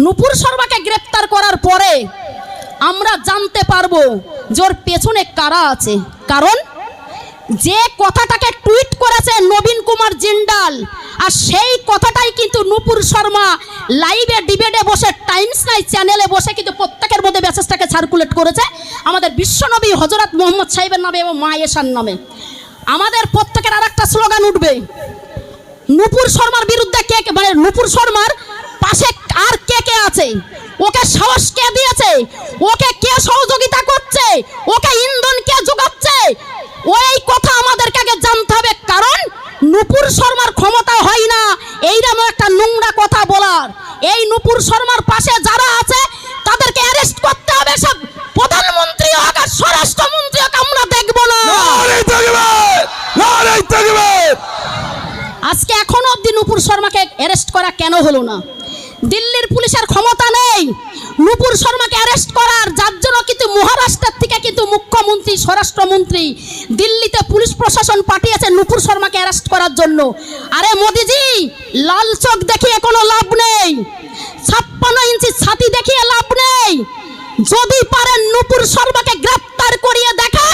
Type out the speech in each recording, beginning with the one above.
নুপুর শর্মাকে গ্রেপ্তার করার পরে আমরা জানতে পারব যে ওর পেছনে কারা আছে। কারণ যে কথাটাকে টুইট করেছে নবীন কুমার জিন্ডাল আর সেই কথাটাই কিন্তু নুপুর শর্মা লাইভে, ডিবেটে বসে, টাইমস নাই, চ্যানেলে বসে কিন্তু প্রত্যেকের মধ্যে মেসেজটাকে সার্কুলেট করেছে। আমাদের বিশ্বনবী হজরত মোহাম্মদ সাহেবের নামে এবং মা এশার নামে। আমাদের প্রত্যেকের আর একটা স্লোগান উঠবে, নুপুর শর্মার বিরুদ্ধে কে- মানে নুপুর শর্মার পাশে আর কে কে আছে? ওকে সাহস কে দিয়েছে? ওকে কে সহযোগিতা করছে? ওকে ইন্ধন কে যোগাচ্ছে? ওই কথা আমাদেরকে আগে জানতে হবে কারণ নুপুর শর্মার ক্ষমতা হয় না। এইরকম একটা নোংরা কথা বলার। এই নুপুর শর্মার পাশে যারা আছে তাদেরকে অ্যারেস্ট করতে হবে। সব প্রধানমন্ত্রী হোক আর স্বরাষ্ট্রমন্ত্রী হোক আমরা দেখব না। আজকে এখনও অবধি নুপুর শর্মাকে অ্যারেস্ট করা কেন হলো না? দিল্লির পুলিশের ক্ষমতা নেই। নুপুর শর্মাকে অ্যারেস্ট করার, যার জন্য কিন্তু মহারাষ্ট্রের থেকে কিন্তু মুখ্যমন্ত্রী, স্বরাষ্ট্রমন্ত্রী দিল্লিতে পুলিশ প্রশাসন পাঠিয়েছে নুপুর শর্মাকে অ্যারেস্ট করার জন্য। আরে মোদিজি, লাল চোখ দেখিয়ে কোনো লাভ নেই। ছাপ্পান্ন ইঞ্চি ছাতি দেখিয়ে লাভ নেই। যদি পারেন নুপুর শর্মাকে গ্রেপ্তার করিয়ে দেখেন।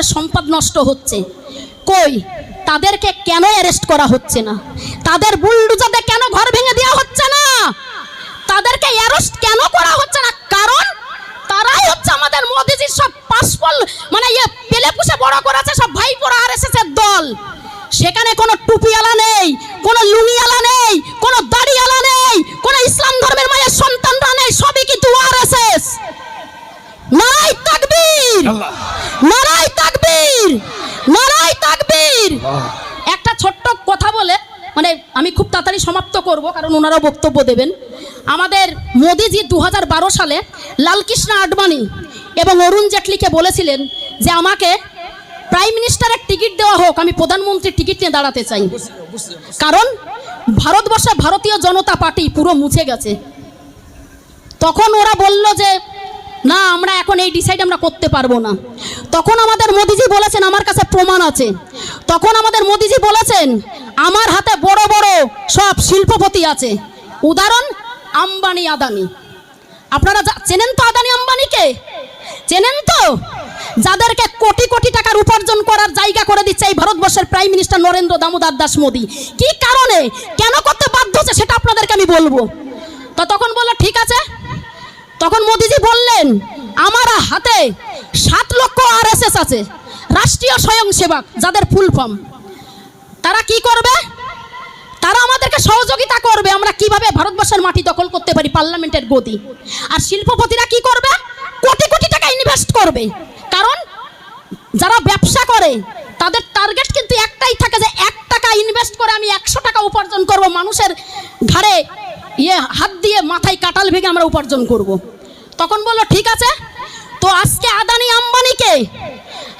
ভারতবর্ষের সম্পদ নষ্ট হচ্ছে। কই? তাদেরকে কেন অ্যারেস্ট করা হচ্ছে না? তাদের বুলডুজাতে কেন ঘর ভেঙে দেওয়া হচ্ছে না? তাদেরকে অ্যারেস্ট কেন করা হচ্ছে না? কারণ তারাই হচ্ছে আমাদের মোদিজির সব পাসপল মানে ইয়ে পেলে পুষে বড় করেছে সব ভাইপোরা আর এস এর দল। সেখানে কোনো টুপিওয়ালা নেই কোনো লুঙ্গিওয়ালা নেই কোনো দাড়িওয়ালা নেই কোনো ইসলাম ধর্মের মায়ের সন্তানরা নেই সবই কিন্তু আর এস এস নারাই তাকবীর নারাই তাকবীর নারাই তাকবীর একটা ছোট্ট কথা বলে মানে আমি খুব তাড়াতাড়ি সমাপ্ত করব কারণ ওনারাও বক্তব্য দেবেন। আমাদের মোদিজি দু হাজার বারো সালে লালকৃষ্ণ আডবাণী এবং অরুণ জেটলিকে বলেছিলেন যে আমাকে প্রাইম মিনিস্টারের টিকিট দেওয়া হোক আমি প্রধানমন্ত্রীর টিকিট নিয়ে দাঁড়াতে চাই। কারণ ভারতবর্ষে ভারতীয় জনতা পার্টি পুরো মুছে গেছে। তখন ওরা বলল যে না, আমরা এখন এই ডিসাইড আমরা করতে পারব না। তখন আমাদের মোদিজি বলেছেন, আমার কাছে প্রমাণ আছে। তখন আমাদের মোদিজি বলেছেন, আমার হাতে বড় বড় সব শিল্পপতি আছে। উদাহরণ, আম্বানি আদানি। আপনারা চেনেন তো আদানি আম্বানিকে? চেনেন তো? যাদেরকে কোটি কোটি টাকার উপার্জন করার জায়গা করে দিচ্ছে এই ভারতবর্ষের প্রাইম মিনিস্টার নরেন্দ্র দামোদর দাস মোদী। কি কারণে? কেন করতে বাধ্য হচ্ছে সেটা আপনাদেরকে আমি বলব। তো তখন বলল, ঠিক আছে তখন মোদিজি বললেন, আমার হাতে সাত লক্ষ আর আছে, রাষ্ট্রীয় স্বয়ংসেবক, যাদের ফুল ফর্ম। তারা কি করবে? তারা আমাদেরকে সহযোগিতা করবে, আমরা কীভাবে ভারতবর্ষের মাটি দখল করতে পারি পার্লামেন্টের গদি আর শিল্পপতিরা কি করবে? কোটি কোটি টাকা ইনভেস্ট করবে। কারণ যারা ব্যবসা করে, তাদের টার্গেট কিন্তু একটাই থাকে যে, এক টাকা ইনভেস্ট করে আমি একশো টাকা উপার্জন করব মানুষের ঘাড়ে। ইয়ে হাত দিয়ে মাথায় কাটাল ভেঙে আমরা উপার্জন করব। তখন বলল, ঠিক আছে, তো আজকে আদানি আম্বানিকে,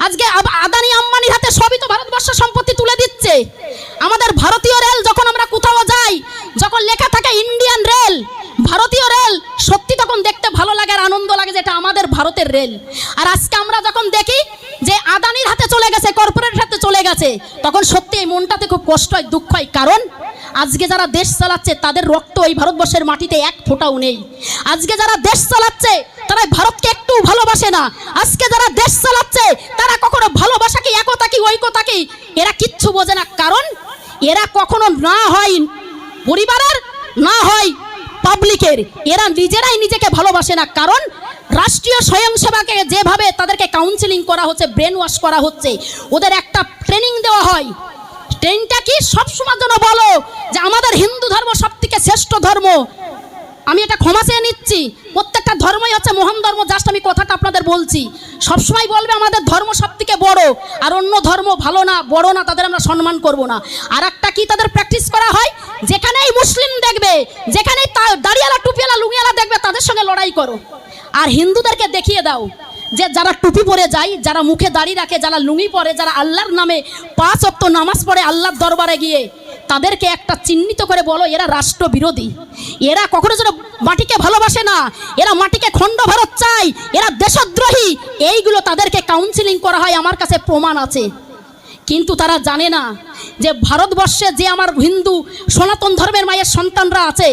আজকে আদানি আম্বানির হাতে সবই তো ভারতবর্ষের সম্পত্তি তুলে দিচ্ছে আমাদের ভারতীয় রেল যখন আমরা কোথাও যাই, যখন লেখা থাকে ইন্ডিয়ান রেল, ভারতীয় রেল, সত্যি তখন দেখতে ভালো লাগে আনন্দ লাগে যেটা আমাদের ভারতের রেল। আর আজকে আমরা যখন দেখি যে আদানির হাতে চলে গেছে কর্পোরেট হাতে চলে গেছে, তখন সত্যি এই মনটাতে খুব কষ্ট হয় দুঃখ হয় কারণ আজকে যারা দেশ চালাচ্ছে, তাদের রক্ত এই ভারতবর্ষের মাটিতে এক ফোঁটাও নেই। আজকে যারা দেশ চালাচ্ছে, তারা ভারতকে একটু ভালোবাসে না। আজকে যারা দেশ চালাচ্ছে, তারা কখনো ভালোবাসা কি, একতা কি ঐকতা কি, এরা কিচ্ছু বোঝে না। কারণ এরা কখনো না হয় পরিবারের, না হয় পাবলিকের এরা নিজেরাই নিজেকে ভালোবাসে না, কারণ রাষ্ট্রীয় স্বয়ংসেবাকে যেভাবে তাদেরকে কাউন্সিলিং করা হচ্ছে ব্রেন ওয়াশ করা হচ্ছে, ওদের একটা ট্রেনিং দেওয়া হয়। ট্রেনটা কি? সবসময় জন্য বলো যে আমাদের হিন্দু ধর্ম সব থেকে শ্রেষ্ঠ ধর্ম। আমি এটা ক্ষমা চেয়ে নিচ্ছি। প্রত্যেকটা ধর্মই হচ্ছে মহান ধর্ম জাস্ট আমি কথাটা আপনাদের বলছি। সবসময় বলবে আমাদের ধর্ম সব থেকে বড়, আর অন্য ধর্ম ভালো না, বড় না, তাদের আমরা সম্মান করব না। আর একটা কি তাদের প্র্যাকটিস করা হয়? যেখানেই মুসলিম দেখবে, যেখানেই দাড়িয়ালা টুপিয়ালা লুঙ্গিয়ালা দেখবে, তাদের সঙ্গে লড়াই করো। আর হিন্দুদেরকে দেখিয়ে দাও যে যারা টুপি পরে যায়, যারা মুখে দাড়ি রাখে, যারা লুঙ্গি পরে, যারা আল্লাহর নামে পাঁচ অক্ত নামাজ পড়ে আল্লাহর দরবারে গিয়ে তাদেরকে একটা চিহ্নিত করে বলো, এরা রাষ্ট্রবিরোধী। এরা কখনো যেন মাটিকে ভালোবাসে না। এরা মাটিকে খণ্ড ভারত চায়। এরা দেশদ্রোহী। এইগুলো তাদেরকে কাউন্সিলিং করা হয়, আমার কাছে প্রমাণ আছে। কিন্তু তারা জানে না যে ভারতবর্ষে যে আমার হিন্দু সনাতন ধর্মের মায়ের সন্তানরা আছে,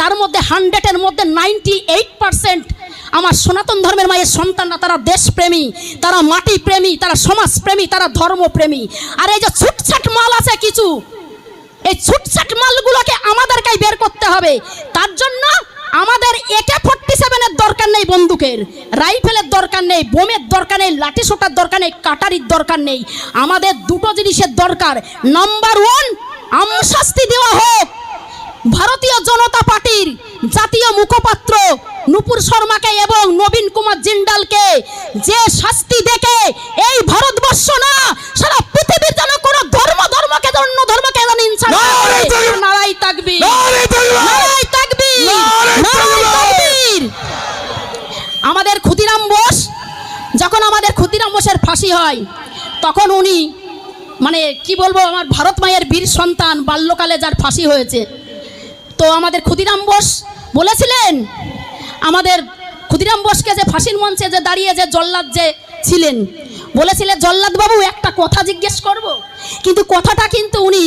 তার মধ্যে হান্ড্রেডের মধ্যে নাইনটি এইট পারসেন্ট আমার সনাতন ধর্মের মায়ের সন্তানরা তারা দেশপ্রেমী, তারা মাটি প্রেমী তারা সমাজপ্রেমী, তারা ধর্মপ্রেমী। আর এই যে ছুটছাট মাল আছে কিছু এই ছুটছাট মালগুলোকে আমাদেরকেই বের করতে হবে। তার জন্য আমাদের একে ফোর্টি সেভেনের দরকার নেই বন্দুকের, রাইফেলের দরকার নেই, বোমের দরকার নেই লাঠি সোটার দরকার নেই, কাটারির দরকার নেই। আমাদের দুটো জিনিসের দরকার। নাম্বার ওয়ান, আমশাস্তি দেওয়া হোক। ভারতীয় জনতা পার্টির জাতীয় মুখপাত্র নুপুর শর্মাকে এবং নবীন কুমার জিন্ডালকে যে শাস্তি দেখে এই ভারতবর্ষ না সারা পৃথিবীর যেন কোনো ধর্ম ধর্মকে অন্য ধর্মকে যেন ইনসান! নারাই! তাকবীর আমাদের ক্ষুদিরাম বোস যখন আমাদের ক্ষুদিরাম বোসের ফাঁসি হয় তখন উনি মানে কি বলব আমার ভারত মায়ের বীর সন্তান বাল্যকালে যার ফাঁসি হয়েছে তো আমাদের ক্ষুদিরাম বোস বলেছিলেন আমাদের ক্ষুদিরাম বোসকে যে ফাঁসির মঞ্চে যে দাঁড়িয়ে যে জল্লাদ যে ছিলেন, বলেছিলেন, জল্লাদ বাবু, একটা কথা জিজ্ঞেস করব। কিন্তু কথাটা কিন্তু উনি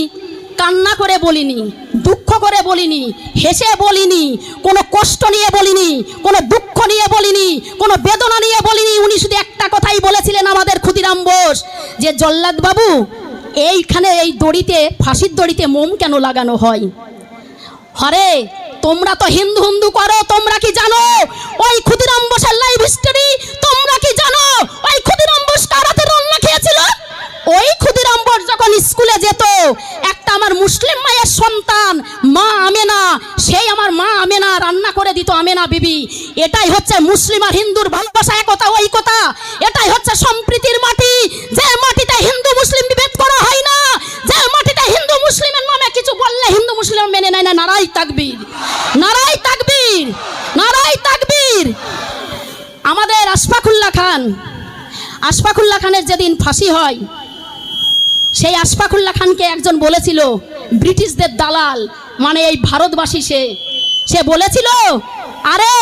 কান্না করে বলিনি, দুঃখ করে বলিনি, হেসে বলিনি, কোনো কষ্ট নিয়ে বলিনি, কোনো দুঃখ নিয়ে বলিনি, কোনো বেদনা নিয়ে বলিনি। উনি শুধু একটা কথাই বলেছিলেন আমাদের ক্ষুদিরাম বোস, যে জল্লাদ বাবু, এইখানে এই দড়িতে, ফাঁসির দড়িতে মোম কেন লাগানো হয়? হরে তোমরা তো হিন্দু হিন্দু করো, তোমরা কি জানো? ওই ক্ষুদিরাম বোসের লাইভ হিস্টোরি তোমরা কি জানো? ওই ক্ষুদিরাম বোস কারাতে রান্না খেয়েছিল? ওই ক্ষুদিরাম বোস যখন স্কুলে যেত, একটা আমার মুসলিম মায়ের সন্তান, মা আমেনা, সেই আমার মা আমেনা রান্না করে দিত আমেনা বিবি। এটাই হচ্ছে মুসলিম আর হিন্দুর ভালোবাসা, একতা কথা এটাই হচ্ছে সম্প্রীতির মাটি, যে মাটিতে হিন্দু মুসলিম বিভেদ করা হয় না যে মাটিতে হিন্দু মুসলিমের নামে কিছু বললে হিন্দু মুসলিম মেনে নেয় না নারাই তাকবীর। নারাই তাকবীর নারাই তাকবীর। আমাদের আশফাকুল্লাহ খান, আশফাকুল্লাহ খানের যেদিন ফাঁসি হয়, সেই আশফাকুল্লাহ খানকে একজন বলেছিল, ব্রিটিশদের দালাল মানে এই ভারতবাসী সে। সে বলেছিল, আরে,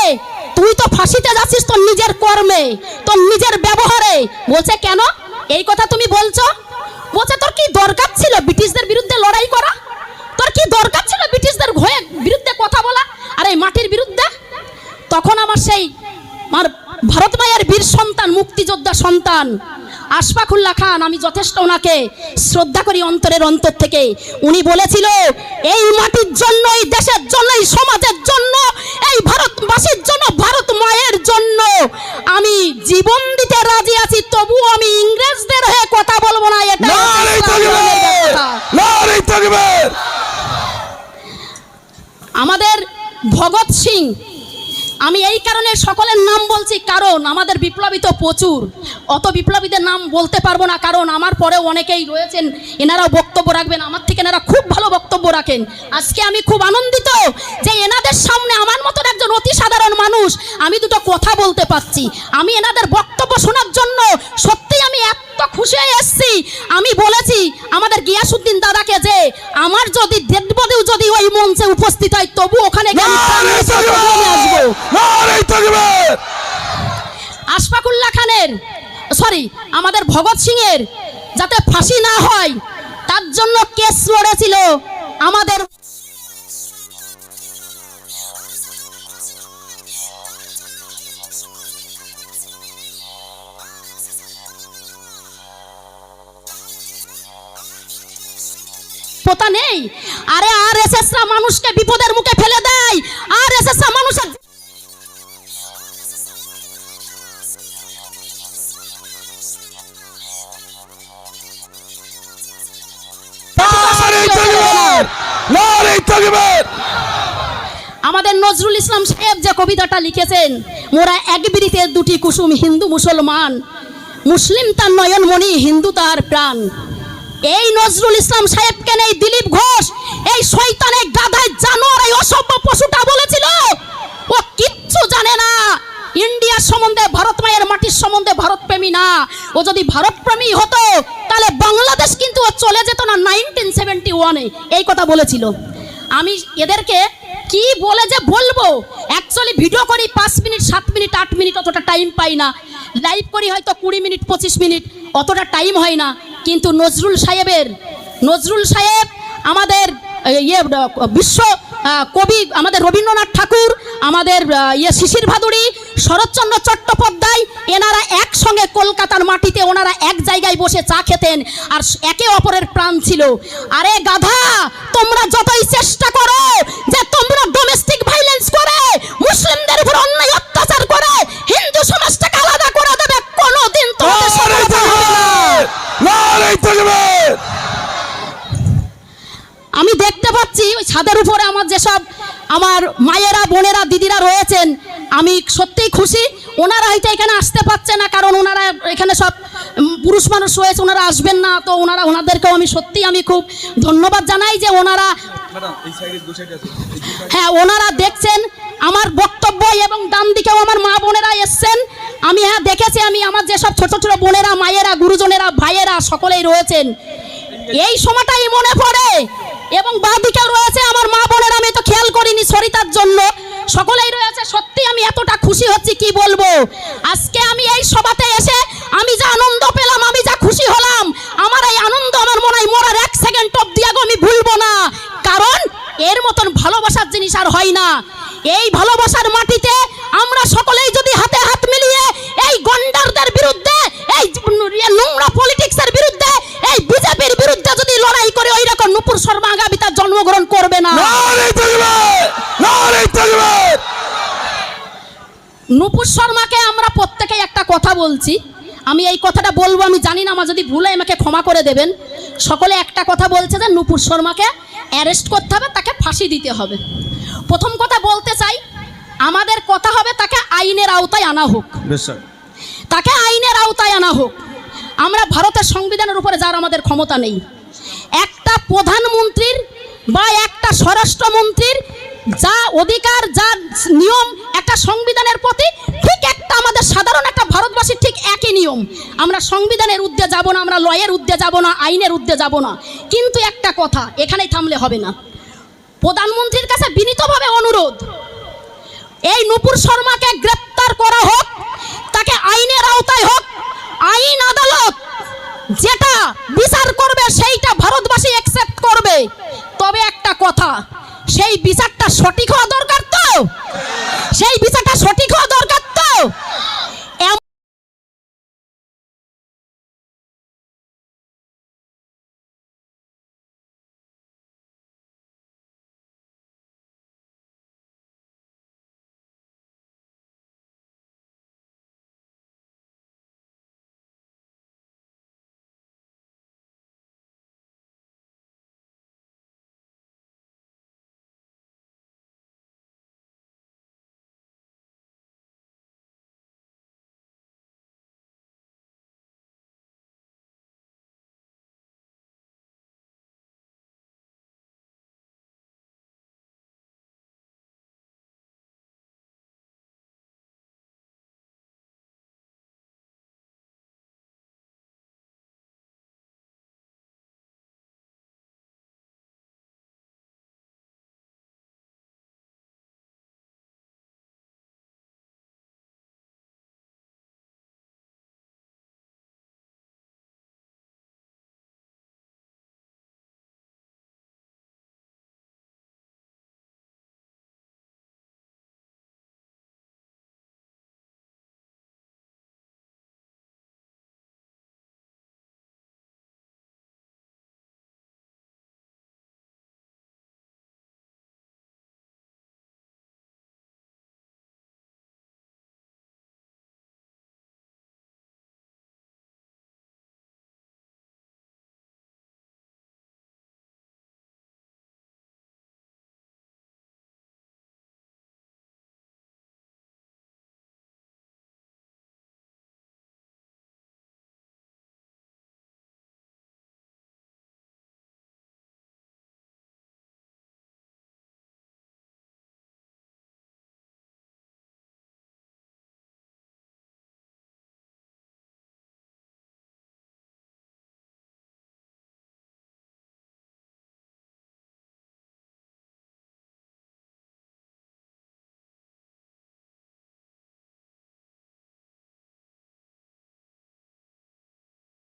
তুই তো ফাঁসিতে যাচ্ছিস তোর নিজের কর্মে, তোর নিজের ব্যবহারে। বলছে, কেন? এই কথা তুমি বলছো? বলছে, তোর কি দরকার ছিল ব্রিটিশদের বিরুদ্ধে লড়াই করা? তোর কি দরকার ছিল ব্রিটিশদের হয়ে বিরুদ্ধে কথা বলা আর এই মাটির বিরুদ্ধে? তখন আমার সেই আমার ভারত মায়ের বীর সন্তান মুক্তিযোদ্ধা সন্তান আশফাকুল্লাহ খান আমি যথেষ্ট ওনাকে শ্রদ্ধা করি অন্তরের অন্তর থেকে। উনি বলেছিল এই মাটির জন্য এই দেশের জন্য এই সমাজের জন্য এই ভারতবাসীর জন্য ভারত মায়ের জন্য আমি জীবন দিতে রাজি আছি তবু আমি ইংরেজদের হয়ে কথা বলব না এটা নারে হচ্ছে তাকবীর ইসলামের কথা। নারে তাকবীর আমাদের ভগৎ সিং আমি এই কারণে সকলের নাম বলছি কারণ আমাদের বিপ্লবী তো প্রচুর। অত বিপ্লবীদের নাম বলতে পারব না কারণ আমার পরেও অনেকেই রয়েছেন এনারাও বক্তব্য রাখবেন আমার থেকে এনারা খুব ভালো বক্তব্য রাখেন। আজকে আমি খুব আনন্দিত যে এনাদের সামনে আমার মতন একজন অতি সাধারণ মানুষ আমি দুটো কথা বলতে পারছি। আমি এনাদের বক্তব্য শোনার জন্য সত্যি আমি এত খুশি হয়ে এসেছি। আমি বলেছি আমাদের গিয়াসুদ্দিন দাদাকে যে আমার যদি বডিও যদি ওই মঞ্চে উপস্থিত হয় তবু ওখানে আসব। আশফাকুল্লাহ খানের সরি আমাদের ভগৎ সিং এর যাতে ফাঁসি না হয়, তার জন্য কেস লড়েছিল আমাদের পোতা নেই। আরে আর এস মানুষকে বিপদের মুখে ফেলে দেয়। আর এস মানুষের আমাদের নজরুল ইসলাম সাহেব যে কবিতাটা লিখেছেন, মোরা এক বিড়িতে দুটি কুসুম হিন্দু মুসলমান, মুসলিম তার নয়নমণি হিন্দু তার প্রাণ। এই নজরুল ইসলাম সাহেবকে নেই দিলীপ ঘোষ, এই শয়তানের গাধায় জানোয়ার, এই অসভ্য পশুটা বলেছিল? ও কিচ্ছু জানে না। ইন্ডিয়া সম্বন্ধে, ভারত মায়ের মাটির সম্বন্ধে ভারতপ্রেমী না। ও যদি ভারতপ্রেমী হতো, তাহলে বাংলাদেশ কিন্তু ও চলে যেত না নাইনটিন সেভেন্টি ওয়ানে। এই কথা বলেছিল। আমি এদেরকে কি বলে যে বলব? অ্যাকচুয়ালি ভিডিও করি, পাঁচ মিনিট, সাত মিনিট, আট মিনিট, অতটা টাইম পাই না। লাইভ করি হয়তো কুড়ি মিনিট, পঁচিশ মিনিট, অতটা টাইম হয় না। কিন্তু নজরুল সাহেবের, নজরুল সাহেব আমাদের ইয়ে বিশ্ব কবি আমাদের রবীন্দ্রনাথ ঠাকুর, আমাদের ইয়ে শিশির ভাদুড়ি, শরৎচন্দ্র চট্টোপাধ্যায়, এনারা একসঙ্গে কলকাতার মাটিতে ওনারা এক জায়গায় বসে চা খেতেন আর একে অপরের প্রাণ ছিল। আরে গাধা, তোমরা যতই চেষ্টা করো যে তোমরা পাচ্ছি উপরে আমার যেসব আমার মায়েরা বোনেরা দিদিরা রয়েছেন আমি সত্যিই খুশি। ওনারা হয়তো এখানে আসতে পারছে না কারণ ওনারা এখানে সব পুরুষ মানুষ রয়েছে ওনারা আসবেন না। তো ওনারা ওনাদেরকেও আমি সত্যি আমি খুব ধন্যবাদ জানাই যে ওনারা হ্যাঁ ওনারা দেখছেন আমার বক্তব্য এবং ডান দিকেও আমার মা বোনেরা এসছেন। আমি হ্যাঁ দেখেছি আমি আমার যেসব ছোট ছোট বোনেরা মায়েরা গুরুজনেরা ভাইয়েরা সকলেই রয়েছেন। এই সময়টাই মনে পড়ে। এবং বাদিকেও রয়েছে আমার মা বোনের, আমি তো খেয়াল করিনি সরিতার জন্য। সকলেই রয়েছে, সত্যি আমি এতটা খুশি হচ্ছি, কি বলব? আজকে আমি এই সভাতে এসে আমি যা আনন্দ পেলাম, আমি যা খুশি হলাম, আমার এই আনন্দ আমার মনে হয় মরার এক সেকেন্ড টপ দিয়ে আমি ভুলবো না। কারণ এর মতন ভালোবাসার জিনিস আর হয় না। এই ভালোবাসার মাটিতে আমরা সকলেই শর্মা আগামী তার জন্মগ্রহণ করবে না। নুপুর শর্মাকে আমরা প্রত্যেকেই একটা কথা বলছি। আমি এই কথাটা বলব আমি জানি না আমার যদি ভুলে আমাকে ক্ষমা করে দেবেন। সকলে একটা কথা বলছে যে নুপুর শর্মাকে অ্যারেস্ট করতে হবে তাকে ফাঁসি দিতে হবে। প্রথম কথা বলতে চাই আমাদের কথা হবে তাকে আইনের আওতায় আনা হোক। তাকে আইনের আওতায় আনা হোক। আমরা ভারতের সংবিধানের উপরে যার আমাদের ক্ষমতা নেই। একটা প্রধানমন্ত্রীর বা একটা স্বরাষ্ট্রমন্ত্রীর যা অধিকার, যা নিয়ম একটা সংবিধানের প্রতি ঠিক একটা আমাদের সাধারণ একটা ভারতবাসীর ঠিক একই নিয়ম। আমরা সংবিধানের উদ্দে যাব না, আমরা লয়ের উদ্দে যাব না, আইনের উদ্দে যাব না। কিন্তু একটা কথা, এখানেই থামলে হবে না। প্রধানমন্ত্রীর কাছে বিনীতভাবে অনুরোধ, এই নুপুর শর্মাকে গ্রেপ্তার করা হোক, তাকে আইনের আওতায় হোক, আইন আদালত যেটা বিচার করবে, সেইটা ভারতবাসী অ্যাকসেপ্ট করবে। তবে একটা কথা, সেই বিচারটা সঠিক হওয়া দরকার?